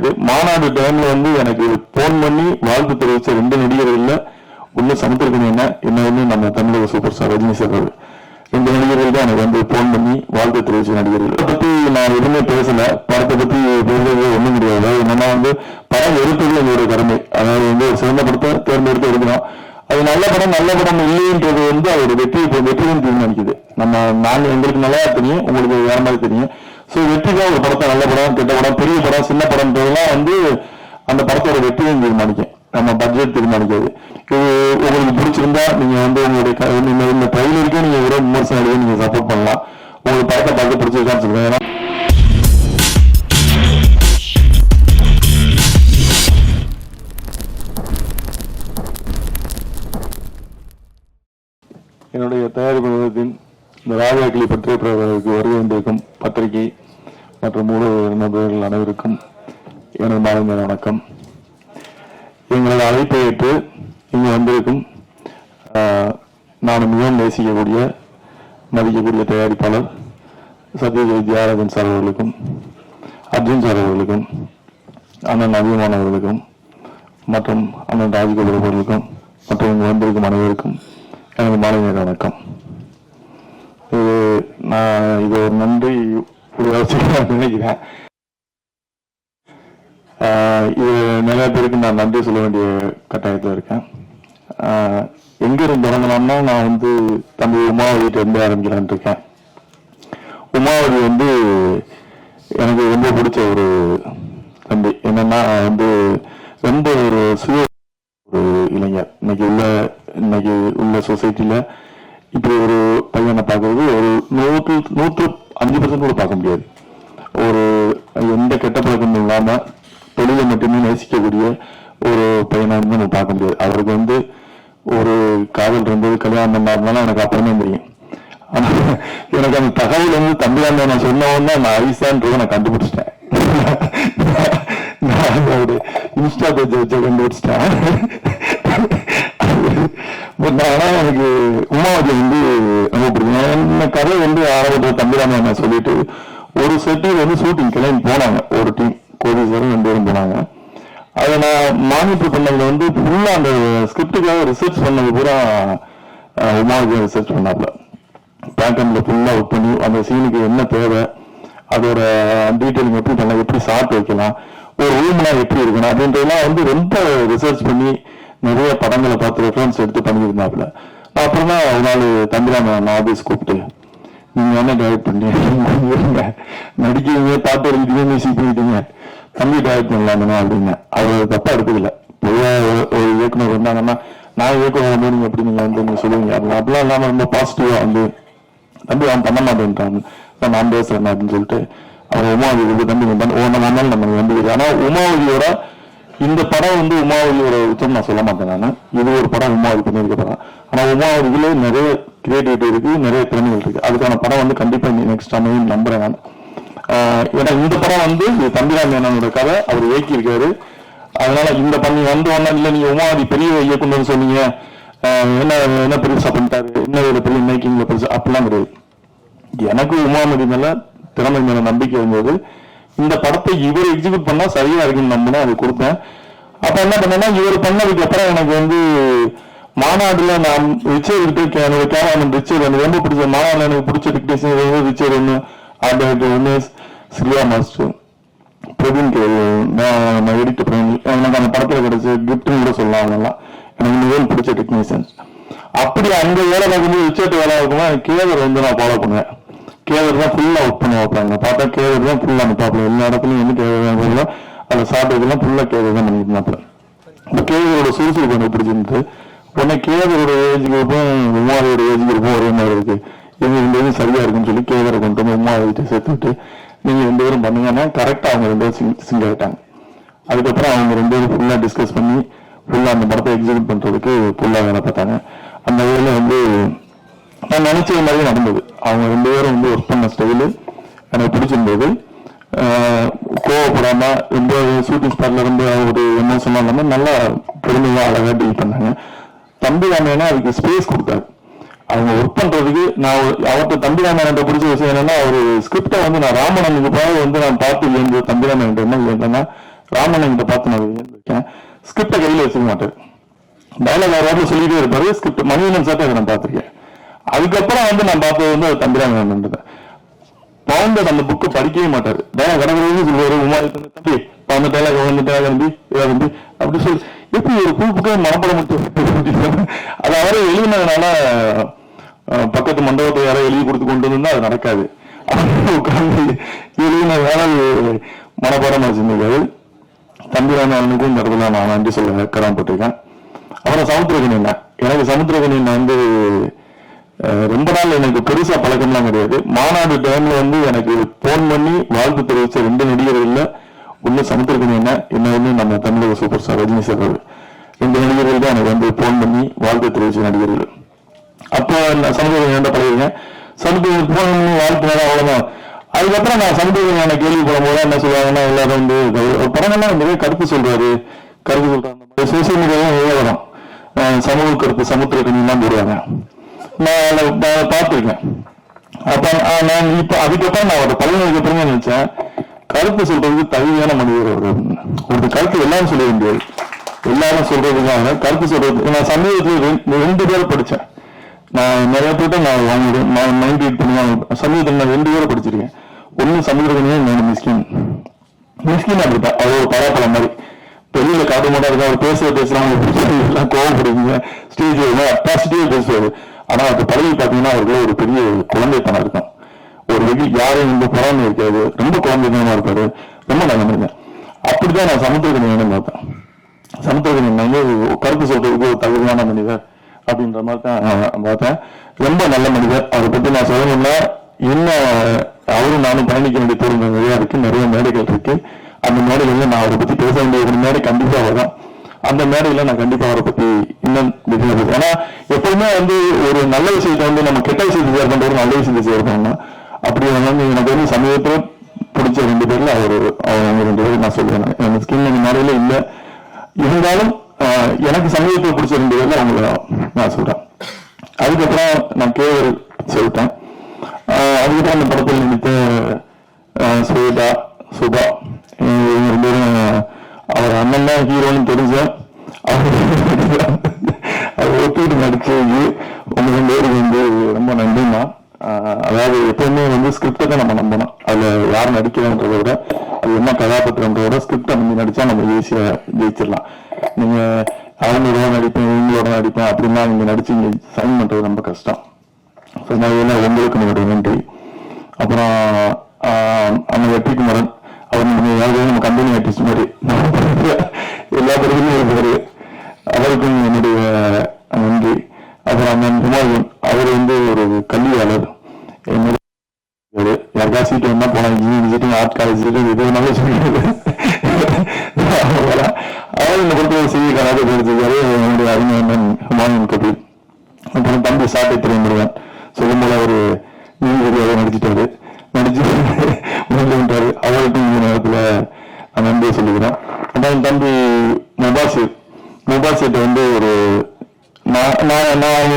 மாநாடு டைம்ல வந்து எனக்கு போன் பண்ணி வாழ்த்து தெரிவிச்ச ரெண்டு நடிகர்கள்ல உள்ள சமுத்திரக்கணி என்ன என்ன வந்து நம்ம தமிழக சூப்பர் ஸ்டார் ரஜினி சார் அவரு. ரெண்டு நடிகர்கள் தான் எனக்கு வந்து போன் பண்ணி வாழ்த்து தெரிவிச்ச நடிகர்கள். பத்தி நான் எதுவுமே பேசல. படத்தை பத்தி பேசுறது ஒண்ணும் கிடையாது. என்னன்னா வந்து படம் எடுத்தது ஒரு கடமை. அதாவது வந்து ஒரு சிறந்த படத்தை தேர்ந்தெடுத்து எடுக்கணும். அது நல்ல படம் நல்ல படம் இல்லைன்றது வந்து அதோட வெற்றி இப்போ வெற்றியும் தீர்மானிக்குது. நம்ம நாங்க எங்களுக்கு நல்லா தெரியும் உங்களுக்கு வேற மாதிரி தெரியும். ஸோ வெற்றிக்காக ஒரு படத்தை நல்ல படம் கெட்ட படம் பெரிய படம் சின்ன படம்ன்றதெல்லாம் வந்து அந்த படத்தோட வெற்றியும் தீர்மானிக்கும் நம்ம பட்ஜெட் தீர்மானிக்காது இது உங்களுக்கு பிடிச்சிருந்தா நீங்க வந்து உங்களுடைய இந்த இந்த நீங்கள் நீங்க ஒரு விமர்சனம் எழுதி நீங்க சப்போர்ட் பண்ணலாம் உங்களுக்கு படத்தை பார்க்க பிடிச்சிருக்கான்னு சொல்லுங்க ஏன்னா என்னுடைய தயாரிப்பு நிறுவனத்தின் இந்த ராஜாக்களை பற்றிய பிரபலத்துக்கு வருகை வந்திருக்கும் பத்திரிகை மற்றும் ஊடக நண்பர்கள் அனைவருக்கும் எனது மாலை வணக்கம். எங்களது அழைப்பை ஏற்று இங்கு வந்திருக்கும் நான் மிகவும் நேசிக்கக்கூடிய மதிக்கக்கூடிய தயாரிப்பாளர் சத்யஜித் தியாரகன் சார் அவர்களுக்கும் அர்ஜுன் சார் அவர்களுக்கும் அண்ணன் அபிமான் அவர்களுக்கும் மற்றும் அண்ணன் ராஜகோபுர அவர்களுக்கும் மற்றும் இங்கு வந்திருக்கும் அனைவருக்கும் எனது மாலை நேர வணக்கம். இது நான் இது ஒரு நன்றி ஒரு நினைக்கிறேன் இது நிறைய பேருக்கு நான் நன்றி சொல்ல வேண்டிய கட்டாயத்தில் இருக்கேன் எங்க இருந்து தொடங்கலாம்னா நான் வந்து தம்பி உமாவதிட்ட இருந்து ஆரம்பிக்கலாம்னு இருக்கேன் உமாவதி வந்து எனக்கு ரொம்ப பிடிச்ச ஒரு தம்பி என்னன்னா வந்து ரொம்ப ஒரு சுய ஒரு இளைஞர் இன்னைக்கு உள்ள இன்னைக்கு உள்ள சொசைட்டில இப்படி ஒரு பையனை பார்க்கறது ஒரு நூற்று நூற்று அஞ்சு பர்சன்ட் கூட பார்க்க முடியாது ஒரு எந்த கெட்ட பழக்கமும் இல்லாமல் தொழிலை மட்டுமே நேசிக்கக்கூடிய ஒரு பையனை வந்து நம்ம பார்க்க முடியாது. அவருக்கு வந்து ஒரு காதல் இருந்தது கல்யாணம் பண்ணாருனாலும் எனக்கு அப்புறமே தெரியும். ஆனால் எனக்கு அந்த தகவல் வந்து தம்பிராம நான் சொன்ன உடனே நான் ஐசான்றதை நான் கண்டுபிடிச்சிட்டேன். நான் ஒரு இன்ஸ்டா பேஜ் வச்சு கண்டுபிடிச்சிட்டேன். பட் ஆனா எனக்கு உமாவதி வந்து ரொம்ப பிடிக்கும். என்ன கதை வந்து ஆரம்பத்தில் தம்பிராம நான் சொல்லிட்டு ஒரு செட்டு வந்து ஷூட்டிங் கிளைம் போனாங்க. ஒரு டீம் கோடீஸ்வரன் ரெண்டு பேரும் போனாங்க. அதை நான் மானிட்டர் பண்ணது வந்து ஃபுல்லாக அந்த ஸ்கிரிப்டுக்காக ரிசர்ச் பண்ணது பூரா உமாவுக்கு ரிசர்ச் பண்ணாப்ல பேட்டர்ன்ல ஃபுல்லாக ஒர்க் பண்ணி அந்த சீனுக்கு என்ன தேவை அதோட டீட்டெயிலிங் எப்படி பண்ணலாம் எப்படி ஷார்ட் வைக்கலாம் ஒரு ரூம்லாம் எப்படி இருக்கணும் அப்படின்றதெல்லாம் வந்து ரொம்ப ரிசர்ச் பண்ணி நிறைய படங்களை பார்த்து ரெஃபரன்ஸ் எடுத்து பண்ணியிருந்தாப்புல. அப்புறம் தான் ஒரு நாள் தம்பிராமன் நான் ஆபீஸ் கூப்பிட்டு நீங்க என்ன டைரக்ட் பண்ணீங்க நடிக்கிறீங்க பாட்டு எழுதிட்டீங்க மியூசிக் பண்ணிட்டீங்க. தம்பி டைரக்ட் பண்ணலாமா அப்படின்னு. அவர் தப்பா எடுத்துக்கல பொதுவாக ஒரு- இயக்குனர் வந்தாங்கன்னா நான் இயக்குனர் வந்து நீங்க எப்படி நீங்க வந்து சொல்லுவீங்க? அப்படிலாம் அப்படிலாம் இல்லாமல் ரொம்ப பாசிட்டிவா வந்து தம்பி அவன் பண்ண மாட்டேன்ட்டான் இப்போ நான் பேசுறேன் அப்படின்னு சொல்லிட்டு அவன் உமாவதி வந்து தம்பி நீ பண்ணு. ஓ நம்ம வந்துருக்கு ஆனால் உமாவதியோட இந்த படம் வந்து உமாவதியோட உச்சம் நான் சொல்ல மாட்டேன் நான். இது ஒரு படம் உமாவதி பண்ணியிருக்க படம். உமாவதியிலே நிறைய கிரியேட்டிவிட்டி இருக்குது நிறைய திறமைகள் இருக்குது அதுக்கான படம் வந்து கண்டிப்பாக நீ நெக்ஸ்ட் அமையும் நம்புகிறேன் நான் ஏன்னா இந்த படம் வந்து இந்த தம்பிராம் மேனனோட கதை அவர் இயக்கியிருக்காரு. அதனால இந்த பண்ணி வந்து ஒன்றா இல்லை நீங்கள் உமாவதி பெரிய இயக்குனர் சொன்னீங்க. என்ன என்ன பெருசாக பண்ணிட்டாரு? என்ன ஒரு பெரிய மேக்கிங்கில் பெருசா? அப்படிலாம் கிடையாது. எனக்கு உமாமதி மேலே திறமை மேல நம்பிக்கை இருந்தது இந்த படத்தை இவர் எக்ஸிக்யூட் பண்ணால் சரியாக இருக்குன்னு நம்பினேன் அது கொடுத்தேன். அப்போ என்ன பண்ணேன்னா இவர் பண்ணதுக்கு அப்புறம் எனக்கு வந்து மாநாடுல நான் ரிச்சர் கிட்ட எனக்கு ரிச்சர் எனக்கு ரொம்ப பிடிச்ச மாநாடுல எனக்கு பிடிச்ச டெக்னீஷியன் வந்து ரிச்சர் ஒன்று ஆர்ட் ஒன்று மாஸ்டர். பிரவீன் கே நான் எடிட் பண்ணி எனக்கு அந்த படத்தில் கிடைச்ச கிஃப்ட்னு கூட சொல்லலாம் அதெல்லாம் எனக்கு மிகவும் பிடிச்ச டெக்னீஷியன்ஸ் அப்படி அந்த வேலை பார்க்கும்போது ரிச்சர்ட் வேலை இருக்குமா எனக்கு கேதர் வந்து நான் ஃபாலோ பண்ணுவேன். கேதர் தான் ஃபுல்லாக ஒர்க் பண்ணி வைப்பாங்க. பார்த்தா கேதர் தான் ஃபுல்லாக அனுப்பாப்புல எல்லா இடத்துலையும் வந்து கேதர் தான் அதில் சாப்பிட்டதுலாம் ஃபுல்லாக கேதர் தான் பண்ணிட்டு இருந்தாப்புல இந்த கேதரோட சுறுசுறுப்பு எனக்கு பிடிச்சிருந்து உடனே கேதரோட ஏஜ் குரூப்பும் உமாவோட ஏஜ் குரூப்பும் ஒரே மாதிரி இருக்கு. இவங்க ரெண்டு பேரும் சரியா இருக்குன்னு சொல்லி கேதரை கொண்டு வந்து உமா வீட்டை சேர்த்து விட்டு நீங்க ரெண்டு பேரும் பண்ணீங்கன்னா கரெக்டா அவங்க ரெண்டு பேரும் சிங் சிங் ஆயிட்டாங்க. அதுக்கப்புறம் அவங்க ரெண்டு பேரும் ஃபுல்லா டிஸ்கஸ் பண்ணி ஃபுல்லா அந்த படத்தை எக்ஸிக்யூட் பண்றதுக்கு ஃபுல்லா வேலை பார்த்தாங்க. அந்த வேலை வந்து நான் நினைச்சது மாதிரி நடந்தது. அவங்க ரெண்டு பேரும் வந்து ஒர்க் பண்ண ஸ்டைலு எனக்கு பிடிச்சிருந்தது. கோவப்படாம ரொம்ப ஷூட்டிங் ஸ்பாட்ல ரொம்ப ஒரு எமோஷனா இல்லாம நல்லா பொறுமையா அழகா டீல் பண்ணாங்க. தம்பி ராமையனா அதுக்கு ஸ்பேஸ் கொடுத்தாரு அவங்க ஒர்க் பண்றதுக்கு நான் ஒரு- அவர்ட்ட தம்பி பிடிச்ச விஷயம் என்னன்னா ஒரு ஸ்கிரிப்டை வந்து நான் ராமணனுக்கு பிறகு வந்து நான் பார்த்து வியந்து தம்பி ராமையன் என்ன வியந்தேன்னா ராமன் கிட்ட பார்த்து நான் இருக்கேன். ஸ்கிரிப்டை கையில் வச்சுக்க மாட்டேன். டைலாக் அவர் சொல்லிட்டே இருப்பாரு. ஸ்கிரிப்ட் மணிவண்ணன் சார் அதை நான் பார்த்திருக்கேன். அதுக்கப்புறம் வந்து நான் பார்த்தது வந்து அது தம்பிராமன் பவுண்டர் அந்த புக்கை படிக்கவே மாட்டாரு. டைலாக் கடற்கரை சொல்லுவாரு உமா தம்பி அந்த வந்து டைலாக் தம்பி அப்படி சொல்லி எப்படி ஒரு புது புக்கை மனப்படம் மட்டும் அது அவரே எழுதினதுனால பக்கத்து மண்டபத்தை யாரோ எழுதி கொடுத்து கொண்டு வந்தா அது நடக்காது. அவரே உட்கார்ந்து எழுதினதுனால அது மனப்பாடம் வச்சிருந்தாரு தம்பிராமனுக்கும் இந்த இடத்துல நான் நன்றி சொல்ல கடமைப்பட்டிருக்கேன் அப்புறம் சமுத்திரகனி எனக்கு சமுத்திரகனி வந்து ரொம்ப நாள் எனக்கு பெருசா பழக்கம்லாம் கிடையாது. மாநாடு டைம்ல வந்து எனக்கு போன் பண்ணி வாழ்த்து தெரிவிச்ச ரெண்டு நடிகர்கள்ல உள்ள சமுத்திரகனி என்ன? நம்ம தமிழக சூப்பர் ஸ்டார் ரஜினி சார் ரெண்டு நடிகர்கள் தான் எனக்கு வந்து போன் பண்ணி வாழ்த்து தெரிவிச்ச நடிகர்கள். அப்போ நான் சமுத்திரகனி என்ன பழகிருக்கேன் சமுத்திரகனி போன பண்ணி வாழ்த்துனால அவ்வளவுதான். அதுக்கப்புறம் நான் சமுத்திரகனி கேள்வி போடும்போது என்ன சொல்லுவாங்கன்னா எல்லாரும் வந்து இந்த படங்கள்லாம் நிறைய கருத்து சொல்றாரு. கருத்து சொல்றாங்க சோசியல் மீடியாவும் நிறைய வரும். சமூக கருத்து சமுத்திரக்கணிலாம் போடுவாங்க. நான் அதை பார்த்துருக்கேன். அப்ப நான் இப்ப அதுக்கப்புறம் நான் ஒரு பழகினதுக்கு அப்புறமே நினைச்சேன். கருத்து சொல்றது தகுதியான மனிதர் அவர். ஒரு கருத்து எல்லாரும் சொல்ல முடியாது எல்லாரும் சொல்றதுக்காக கருத்து சொல்றது நான் சமீபத்தில் ரெண்டு- பேர் படித்தேன் நான் நிறைய பேர்ட்ட நான் வாங்கிடுவேன் நான் மைண்ட் ரீட் பண்ணுவேன் சமீபத்தில் நான் ரெண்டு பேரை படிச்சிருக்கேன். ஒன்று சமுதிரகனியும் இன்னொன்று மிஸ்கின் மிஸ்கின் அப்படித்தான். அது ஒரு பலாப்பழம் மாதிரி. வெளியில காட்ட மாட்டாரு அவர் பேசுற பேசுறாங்க. எல்லாம் கோவப்படுவீங்க. ஸ்டேஜ் பாசிட்டிவா பேசுவாரு. ஆனா அது பழகி பாத்தீங்கன்னா அவருக்குள்ள ஒரு பெரிய குழந்தைத்தனம் இருக்கும். ஒரு வீட்டில் யாரும் வந்து பொறாமை இருக்காது ரொம்ப குழந்தைத்தனமா இருப்பாரு ரொம்ப நல்ல மனிதன். அப்படிதான் நான் சமுத்திரகனியனை பார்த்தேன். சமுத்திரகனியன் வந்து கருத்து சொல்றதுக்கு ஒரு தகுதியான மனிதர் அப்படின்ற மாதிரி தான் நான் பார்த்தேன். ரொம்ப நல்ல மனிதர். அதை பத்தி நான் சொல்லணும்னா இன்னும் அவரும் நானும் பயணிக்க வேண்டிய தூரங்கள் நிறையா இருக்கு. நிறைய மேடைகள் இருக்கு. அந்த மேடைகள்ல நான் அவரை பத்தி பேச வேண்டிய ஒரு மேடை கண்டிப்பா வரும். அந்த மேடையில நான் கண்டிப்பா அவரை பத்தி இன்னும் ஏன்னா எப்பவுமே வந்து ஒரு நல்ல விஷயத்தை வந்து நம்ம கெட்ட விஷயத்தை ஷேர் ஒரு நல்ல விஷயத்தை ஷேர் பண்ணணும் அப்படி வந்து எனக்கு வந்து சமீபத்தில் பிடிச்ச ரெண்டு பேர்ல அவர் அவங்க ரெண்டு பேரும் நான் சொல்லுவேன். எனக்கு ஸ்கின் அந்த நிறையில இல்லை. இருந்தாலும் எனக்கு சமீபத்தில் பிடிச்ச ரெண்டு பேர்ல அவங்கள நான் சொல்றேன். அதுக்கப்புறம் நான் கேவர் சொல்லிட்டேன். அதுக்கப்புறம் அந்த படத்தில் நினைத்த சுவேதா சுபா இவங்க ரெண்டு பேரும் அவர் அண்ணன் தான் ஹீரோன்னு தெரிஞ்சேன் அவர் ஒத்துக்கிட்டு ஒப்பிட்டு நடிச்சது உங்க ரெண்டு பேருக்கு வந்து ரொம்ப நன்றிமா தான் அதாவது எப்பவுமே வந்து ஸ்கிரிப்டை தான் நம்ம நம்பணும். அதுல யார் நடிக்கிறோன்றத விட அது என்ன கதாபாத்திரன்றதோட ஸ்கிரிப்டை நம்பி நடிச்சா நம்ம ஈஸியா ஜெயிச்சிடலாம். நீங்க அவங்களோட நடிப்பேன் இவங்களோட நடிப்பேன் அப்படின்னா நீங்க நடிச்சு இங்க சைன் பண்றது ரொம்ப கஷ்டம். ஸோ நான் உங்களுக்கு என்னுடைய நன்றி. அப்புறம் அந்த வெற்றிக்குமரன் அவர் நம்ம யாராவது நம்ம கம்பெனி ஆர்டிஸ்ட் மாதிரி எல்லா படத்துலையும் இருப்பாரு அவருக்கும் என்னுடைய நன்றி. அப்புறம் அண்ணன் குமாரன் அவர் வந்து ஒரு கல்வியாளர். என்னுடைய யாருக்கா சீட்டு என்ன போனா இன்ஜினியரிங் சீட்டு ஆர்ட் காலேஜ் சீட்டு இது வேணாலும் சொல்லிடுது அவர் இந்த படத்தில் ஒரு செய்தி கலாத படிச்சிருக்காரு என்னுடைய அறிஞர் ஹுமாயூன் கபில் அப்புறம் தம்பி சாட்டை திரைமுருகன் சொல்லும்போது அவர் நீதிபதியாக நடிச்சிட்டாரு. நடிச்சு முடிஞ்சுட்டாரு அவருக்கும் இந்த நேரத்தில் நான் நன்றியை சொல்லிக்கிறேன். அப்புறம் தம்பி முபாசிர் முபாசிட்ட வந்து ஒரு நான் நான் நான்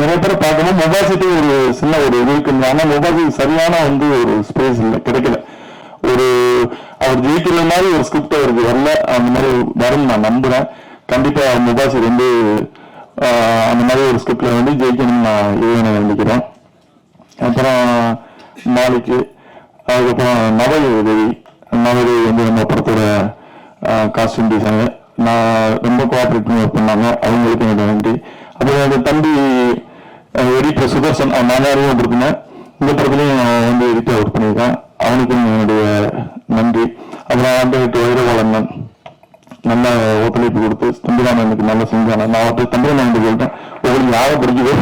நிறைய பேர் பார்க்கணும் மொபாசிட்டி ஒரு சின்ன ஒரு இது இருக்கு ஆனா முபாசிக்கு சரியான வந்து ஒரு ஸ்பேஸ் இல்லை கிடைக்கல. ஒரு அவர் ஜெயிக்கிற மாதிரி ஒரு ஸ்கிரிப்ட் அவருக்கு வரல அந்த மாதிரி வரும் நான் நம்புறேன். கண்டிப்பா முபாசிர் வந்து அந்த மாதிரி ஒரு ஸ்கிரிப்ட்ல வந்து ஜெயிக்கணும்னு நான் இறைவனை வேண்டிக்கிறேன் அப்புறம் நாளைக்கு அதுக்கப்புறம் நவல் உதவி நவல் வந்து நம்ம படத்தோட காஸ்டியூம் டிசைனர் நான் ரொம்ப கோஆப்ரேட் பண்ணி ஒர்க் பண்ணாங்க அவங்களுக்கு என்னோட நன்றி. அப்புறம் அந்த தம்பி எடிட்டர் சுதர்சன் அவன் நான் அறிமுகப்படுத்தினேன் இந்த படத்துலையும் வந்து எடிட்டர் ஒர்க் பண்ணியிருக்கேன். அவனுக்கும் என்னுடைய நன்றி. அப்புறம் ஆண்டு வைரவாளன் நல்ல ஒத்துழைப்பு கொடுத்து தம்பிராமன் எனக்கு நல்ல செஞ்சாங்க நான் அவர்கிட்ட தம்பிராமன் சொல்லிட்டேன் உங்களுக்கு யாரை பிடிக்குதோ?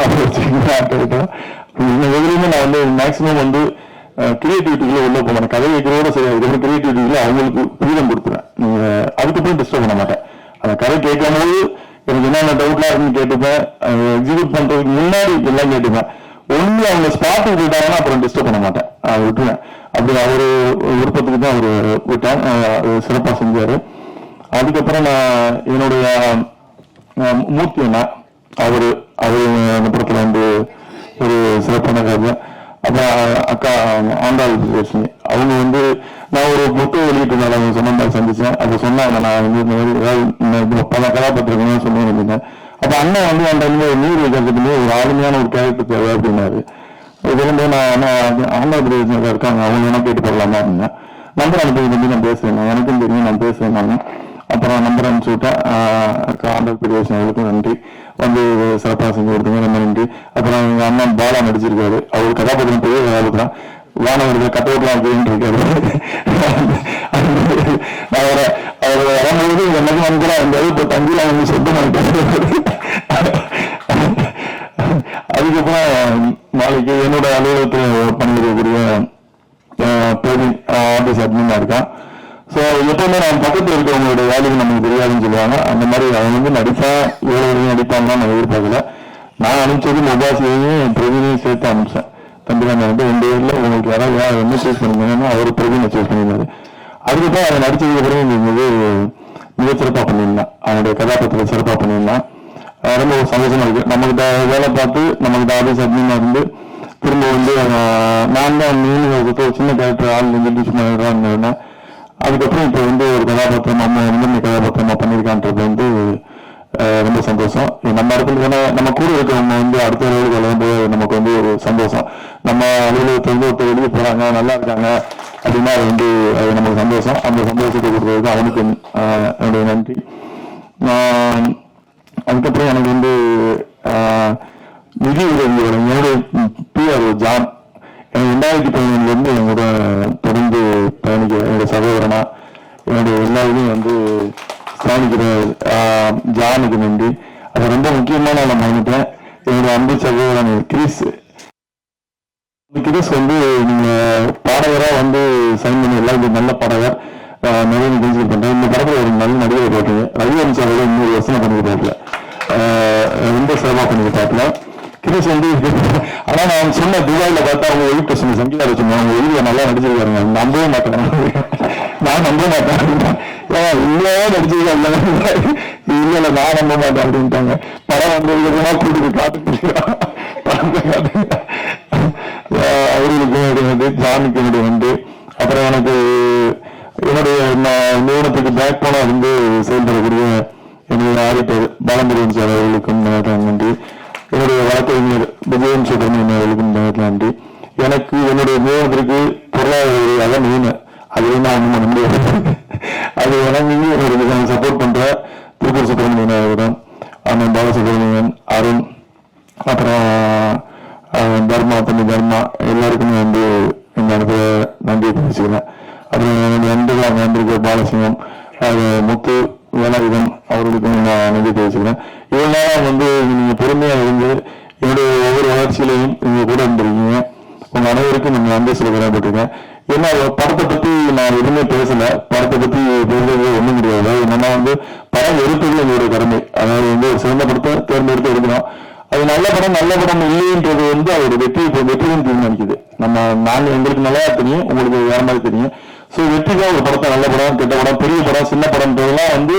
அப்படி வச்சுக்கிட்டேன் இன்னும் எதுலையுமே நான் வந்து மேக்சிமம் வந்து கிரியேட்டிவிட்டிக்குள்ள உள்ள போக கதை வைக்கிறதோட சரி அதுக்கப்புறம் கிரியேட்டிவிட்டிக்குள்ள அவங்களுக்கு ஃப்ரீடம் கொடுத்துருவேன். நீங்க அதுக்கப்புறம் டிஸ்டர்ப் பண்ண மாட்டேன். அந்த கதை கேட்கும் போது எனக்கு என்னென்ன டவுட்லாம் இருக்குன்னு கேட்டுப்பேன். எக்ஸிக்யூட் பண்றதுக்கு முன்னாடி எல்லாம் கேட்டுப்பேன். ஒண்ணு அவங்க ஸ்பாட்டுக்கு போயிட்டாங்கன்னா அப்புறம் டிஸ்டர்ப் பண்ண மாட்டேன். அதை விட்டுருவேன். அப்படி அவரு விருப்பத்துக்கு தான் அவரு விட்டேன் சிறப்பாக சிறப்பா செஞ்சாரு. அதுக்கப்புறம் நான் என்னுடைய மூர்த்தி அண்ணா அவரு அவரு அந்த படத்துல வந்து ஒரு சிறப்பான காரியம் அப்புறம் அக்கா ஆண்டாள் பேசுனேன் அவங்க வந்து நான் ஒரு புத்தக வெளியிட்டிருந்தால அவங்க சொன்ன மாதிரி சந்திச்சேன். அப்போ சொன்னாங்க நான் வந்து இந்த மாதிரி ஏதாவது பல கதாபாத்திரங்கள்லாம் சொன்னேன் இருந்தேன் அப்போ அண்ணன் வந்து அந்த வந்து நீர் வைக்கிறதுக்கு ஒரு ஆளுமையான ஒரு கேரக்டர் தேவை அப்படின்னாரு. இதுலேருந்து நான் நான் ஆண்டாள் பிரதேசத்தில் இருக்காங்க அவங்க வேணா கேட்டு போடலாமா அப்படின்னா. நம்பர் அனுப்பி நான் பேசுறேன் எனக்கும் தெரியும் நான் பேசுவேன் நான். அப்புறம் நம்பர் அனுப்பிச்சு விட்டேன் ஆண்டாள் நன்றி. வந்து சிறப்பாக செஞ்சு கொடுத்தீங்க ரொம்ப நன்றி. அப்புறம் எங்கள் அண்ணன் பாலா நடிச்சிருக்காரு. அவர் கதாபாத்திரம் பெரிய கதாபாத்திரம். வானவர்கள் கட்டவுட்லாம் அப்படின்னு இருக்காரு நான் அவர் வரும்போது எனக்கு வந்து அந்த இப்போ தஞ்சியில் வந்து சொந்தமாக அதுக்கப்புறம் நாளைக்கு என்னோட அலுவலகத்தில் பண்ணிருக்கக்கூடிய பிரவீன் ஆஃபீஸ் அட்மினா இருக்கான். ஸோ எப்பவுமே நான் பக்கத்தில் இருக்கிறவங்களுடைய வேலைக்கு நமக்கு தெரியாதுன்னு சொல்லுவாங்க. அந்த மாதிரி அவன் வந்து நடிப்பேன் இவ்வளோ வரையும் நடிப்பாங்கன்னு நான் எதிர்பார்க்கல. நான் அனுப்பிச்சது மொபாசியையும் பிரவீனையும் சேர்த்து அனுப்பிச்சேன். தம்பிராமன் வந்து ரெண்டு பேர்ல உங்களுக்கு யாராவது யார் என்ன சூஸ் பண்ணுங்கன்னா அவர் பிரவீனை சூஸ் பண்ணியிருந்தாரு அதுக்கப்புறம் அவன் நடிச்சதுக்கு அப்புறம் இந்த மிகச் சிறப்பாக பண்ணியிருந்தான் அவனுடைய கதாபாத்திரத்தை சிறப்பாக பண்ணியிருந்தான் ரொம்ப சந்தோஷமா இருக்கு. நமக்கு வேலை பார்த்து நமக்கு ஆபீஸ் அட்மினா இருந்து திரும்ப வந்து நான் தான் மீன் ஒரு சின்ன கேரக்டர் ஆள் வந்து சும்மா இருந்தேன் அதுக்கப்புறம் இப்போ வந்து ஒரு கதாபாத்திரம் நம்ம முன்னணி கதாபாத்திரமா பண்ணியிருக்கான்றது வந்து ரொம்ப சந்தோஷம். நம்ம இடத்துல ஏன்னா நம்ம கூட இருக்கிறவங்க வந்து அடுத்த அளவுக்கு வளரும்போது நமக்கு வந்து ஒரு சந்தோஷம். நம்ம அலுவலகத்துல வந்து ஒருத்தர் வெளியே போகிறாங்க நல்லா இருக்காங்க அப்படின்னா அது வந்து அது நமக்கு சந்தோஷம். அந்த சந்தோஷத்தை கொடுக்குறதுக்கு அவனுக்கு என்னுடைய நன்றி. அதுக்கப்புறம் எனக்கு வந்து நிதி உதவி என்னுடைய பிஆர் ஜான் ரெண்டாயிரத்தி பதினொன்றுலேருந்து என்னோட தொடர்ந்து பயணிக்கிற என்னோட சகோதரனா என்னுடைய எல்லா இதையும் வந்து பயணிக்கிற ஜானுக்கு நன்றி. அது ரொம்ப முக்கியமான நான் மறந்துட்டேன் என்னுடைய அன்பு சகோதரன் கிறிஸ். கிறிஸ் வந்து நீங்கள் பாடகராக வந்து சைன் பண்ணி எல்லாருக்கும் நல்ல பாடகர் நிறைய நிகழ்ச்சிகள் பண்ணுறேன் இந்த படத்தில் ஒரு நல்ல நடிகர் போட்டீங்க ரவி அம்சாவோட இன்னொரு வருஷம் பண்ணிருப்பாப்ல ரொம்ப சிறப்பாக பண்ணிருப்பாப்ல கிரிஷ் ஆனா நான் சொன்ன துபாயில பார்த்தா அவங்க எழுத்து சொன்ன சங்கீதா வச்சுருந்தோம் அவங்க எழுதிய நல்லா நடிச்சிருக்காங்க. நம்பவே மாட்டேன். நான் நம்ப மாட்டேன். இல்லையா இல்லையே நடிச்சிருக்காங்க இல்ல? இல்ல நான் நம்ப மாட்டேன் அப்படின்ட்டாங்க. படம் வந்ததுக்கு கூட்டிட்டு காட்டு ஆஹ் அவர்களுக்கு வந்து ஜானுக்கு வந்து அப்புறம் எனக்கு என்னுடைய நிறுவனத்துக்கு பேக் போனா இருந்து செயல்படக்கூடிய என்னுடைய ஆடிட்டர் பாலமுருகன் சார் அவர்களுக்கும் இந்த நேரத்தில் நன்றி. என்னுடைய வழக்கறிஞர் விஜயன் சுப்பிரமணியன் அவர்களுக்கும் நன்றி. எனக்கு என்னுடைய நிறுவனத்திற்கு பொருளாதார மீன் மெயின் அது நான் ஒன்றும் பண்ண முடியாது அது எனக்கு என்னோட சப்போர்ட் பண்ற திருப்பூர் சுப்பிரமணியன் அவர்களிடம் அண்ணன் பாலசுப்ரமணியன் அருண் அப்புறம் தர்மா தம்பி தர்மா எல்லாருக்குமே வந்து இந்த இடத்துல நன்றி தெரிவிச்சுக்கிறேன். அப்புறம் என்னுடைய நண்பர்கள் அங்கே வந்திருக்க பாலசிங்கம் அது முத்து வேலாயுதம் அவர்களுக்கும் நான் நன்றி தெரிவிச்சுக்கிறேன். இவ்வளவு நேரம் வந்து நீங்கள் பொறுமையாக இருந்து என்னுடைய ஒவ்வொரு வளர்ச்சியிலையும் நீங்கள் கூட இருந்திருக்கீங்க. உங்கள் அனைவருக்கும் நீங்கள் நன்றி சில கடமைப்பட்டிருக்கேன் ஏன்னா படத்தை பற்றி நான் எதுவுமே பேசல. படத்தை பற்றி பேசுறது ஒன்றும் கிடையாது. அதாவது என்னன்னா வந்து படம் எடுத்தது எங்களுடைய கடமை. அதாவது வந்து ஒரு சிறந்த படத்தை தேர்ந்தெடுத்து எடுக்கிறோம் அது நல்ல படம் நல்ல படம் இல்லைன்றது வந்து அதோட வெற்றி இப்போ வெற்றியும் தீர்மானிக்குது. நம்ம நாங்கள் எங்களுக்கு நல்லா தெரியும் உங்களுக்கு வேற மாதிரி தெரியும். ஸோ வெற்றிக்காக ஒரு படத்தை நல்ல படம் கெட்ட படம் பெரிய படம் சின்ன படம்ன்றதெல்லாம் வந்து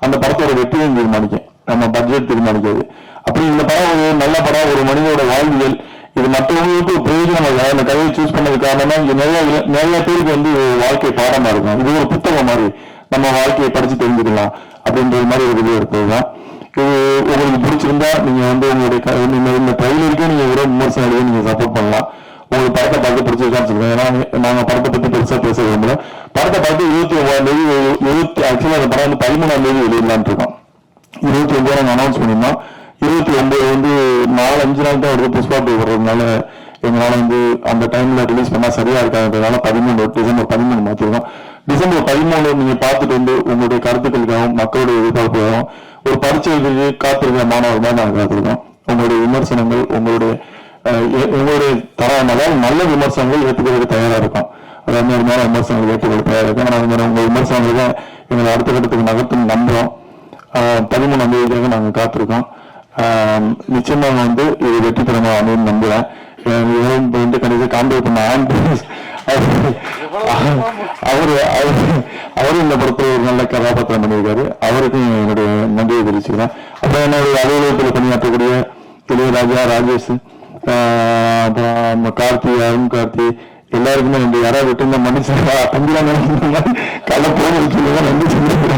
அந்த படத்தோட வெற்றியும் தீர்மானிக்கும் நம்ம பட்ஜெட் தீர்மானிக்காது அப்படி இந்த படம் ஒரு நல்ல படம் ஒரு மனிதனோட வாழ்வியல். இது மற்றவங்களுக்கு பிரயோஜனம் இல்லை அந்த கதையை சூஸ் பண்ணது காரணமா இங்க நிறைய நிறைய பேருக்கு வந்து வாழ்க்கை பாடமா இருக்கும். இது ஒரு புத்தகம் மாதிரி நம்ம வாழ்க்கையை படிச்சு தெரிஞ்சுக்கலாம் அப்படின்றது மாதிரி ஒரு இது இருக்கிறதுதான் இது உங்களுக்கு பிடிச்சிருந்தா நீங்க வந்து உங்களுடைய க- இந்த இந்த ட்ரைலருக்கே நீங்க வெறும் விமர்சனம் நீங்க சப்போர்ட் பண்ணலாம். உங்களுக்கு படத்தை பார்த்து பிடிச்சிருக்கான்னு சொல்லுங்க. ஏன்னா நாங்கள் படத்தை பற்றி பெருசாக பேச விரும்பல. படத்தை பார்த்து இருபத்தி ஒன்பதாம் தேதி இருபத்தி ஆக்சுவலாக அந்த படம் வந்து பதிமூணாம் தேதி வெளியிடலான் இருக்கோம். இருபத்தி ஒன்பது நாங்கள் அனௌன்ஸ் பண்ணியிருந்தோம். இருபத்தி ஒன்பது வந்து நாலு அஞ்சு நாள் தான் வருது புஷ்பா டூ வர்றதுனால எங்களால் வந்து அந்த டைமில் ரிலீஸ் பண்ணால் சரியாக இருக்காதுன்றதுனால பதிமூணு டிசம்பர் பதிமூணு மாற்றிருக்கோம் டிசம்பர் பதிமூணு நீங்கள் பார்த்துட்டு வந்து உங்களுடைய கருத்துக்களுக்காகவும் மக்களுடைய எதிர்பார்ப்புக்காகவும் ஒரு பரீட்சை காத்திருக்கிற மாணவர்கள் தான் நாங்கள் காத்திருக்கோம். உங்களுடைய விமர்சனங்கள் உங்களுடைய எ- உங்களுடைய தர நல்ல விமர்சனங்கள் ஏற்றுக்கிறதுக்கு தயாரா இருக்கும். அதாவது மாதிரியான விமர்சனங்கள் ஏற்றுக்கிறது தயாரா இருக்கும். ஆனால் அது மாதிரி உங்க விமர்சனங்களுக்கு எங்களை அடுத்த கட்டத்துக்கு நகர்த்தும் நம்புறோம் ஆஹ் பதிமூணாம் தேதிக்காக காத்திருக்கோம். நிச்சயமாக வந்து இது வெற்றி பெறமா அமையும் நம்புறேன் வந்து கடைசி கான்டாக்ட் பண்ண ஆம்புலன்ஸ் அவரு அவரு அவரு இந்த படத்தில் ஒரு நல்ல கதாபாத்திரம் பண்ணியிருக்காரு. அவருக்கும் என்னுடைய நன்றியை தெரிவிச்சுக்கிறேன். அப்புறம் என்னுடைய அலுவலகத்தில் பணியாற்றக்கூடிய இளையராஜா ராஜேஷ். அப்புறம் கார்த்தி அருண் கார்த்தி எல்லாருக்குமே நம்ம யாராவது விட்டுருந்த மனுஷன் தம்பிராமன் கள்ள போன சொல்லுங்க நன்றி சொல்லுங்க.